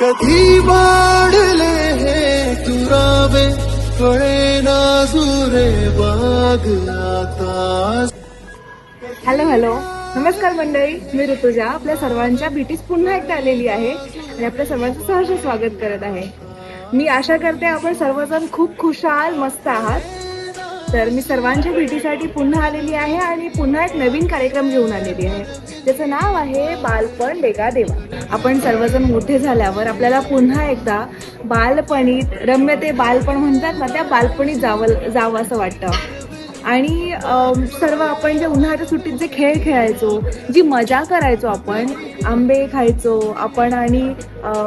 कधी वाढले हे तुरावे कळे नाजुरे बाग आता. Hello hello. नमस्कार मंडळी मी ऋतुजा. आपल्या सर्वांच्या भेटीस पुन्हा एकदा आलेली आहे आणि आपल्या सर्वांचं सहर्ष स्वागत करत आहे. मी आशा करते आपण सर्वजण खूप खुशाल मस्त आहात. तर मी सर्वांच्या भेटीसाठी पुन्हा आलेली आहे आणि पुन्हा एक नवीन कार्यक्रम घेऊन आलेली आहे. त्याचं नाव आहे बालपण देगा देवा. आपण सर्वजण मोठे झाल्यावर आपल्याला पुन्हा एकदा बालपणीत रम्य ते बालपण म्हणतात ना त्या बालपणीत जावं जावं असं वाटतं. आणि सर्व आपण जे उन्हाळ्याच्या सुट्टीत जे खेळ खेळायचो जी मजा करायचो आपण आंबे खायचो आपण आणि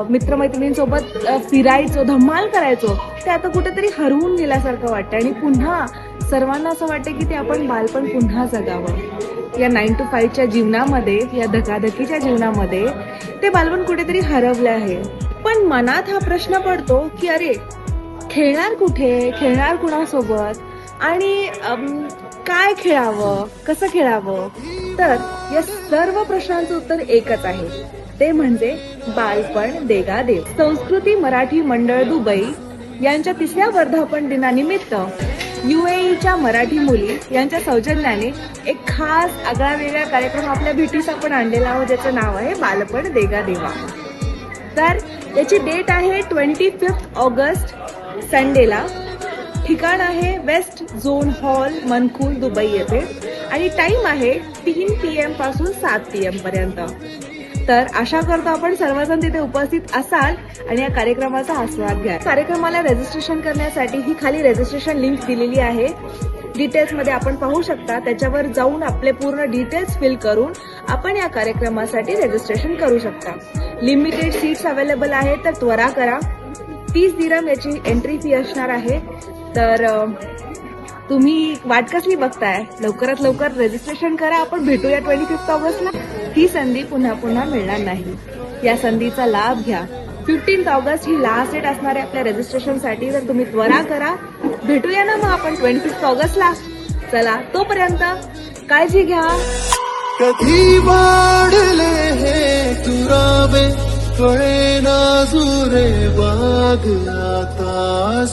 मित्रमैत्रिणींसोबत फिरायचो धमाल करायचो ते आता कुठेतरी हरवून गेल्यासारखं वाटतं आणि पुन्हा सर्वांना असं वाटतं की ते आपण बालपण पुन्हा जगावं. या नाईन टू फाईव्हच्या जीवनामध्ये या धकाधकीच्या जीवनामध्ये ते बालपण कुठेतरी हरवलं आहे. पण मनात हा प्रश्न पडतो की अरे खेळणार कुठे? खेळणार कुणासोबत? आणि काय खेळावं? कसं खेळावं? तर या सर्व प्रश्नांचं उत्तर एकच आहे. ते म्हणजे बालपण देगा देव. संस्कृती मराठी मंडळ दुबई यांच्या तिसऱ्या वर्धापन दिनानिमित्त युएईच्या मराठी मुली यांच्या सौजन्याने एक खास आगळा वेगळा कार्यक्रम आपल्या भेटीस आपण आणलेला आहोत. ज्याचं नाव आहे बालपण देगा देवा. तर याची डेट आहे ट्वेंटी फिफ्थ ऑगस्ट संडेला. ठिकाण आहे west zone hall Mankhool Dubai येथे. आणि टाइम आहे तीन पी एमपासून सात पी एम पर्यंत. तर आशा करतो आपण सर्वजण तिथे उपस्थित असाल आणि या कार्यक्रमाचा आस्वाद घ्या कार्यक्रमाला रजिस्ट्रेशन करण्यासाठी ही खाली रजिस्ट्रेशन लिंक दिलेली आहे. डिटेल्समध्ये आपण पाहू शकता. त्याच्यावर जाऊन आपले पूर्ण डिटेल्स फिल करून आपण या कार्यक्रमासाठी रजिस्ट्रेशन करू शकता. लिमिटेड सीट्स अवेलेबल आहेत तर त्वरा करा. तीस दिरम याची एंट्री फी असणार आहे. तर तुम्ही वाट कसली बघताय? लवकरात लवकर रजिस्ट्रेशन करा. आपण भेटूया ट्वेंटी फिफ्थ ऑगस्टला. ही संधी पुन्हा पुन्हा मिळणार नाही. या संधीचा लाभ घ्या. फिफ्टीन्थ ऑगस्ट ही लास्ट डेट असणारे आपल्या रजिस्ट्रेशनसाठी तर तुम्ही त्वरा करा. भेटूया ना मग आपण ट्वेंटी फिफ्थ ऑगस्टला. चला तोपर्यंत काळजी घ्या. कधी वाढले हे तुरावे? कळे नाजुरे बाग आता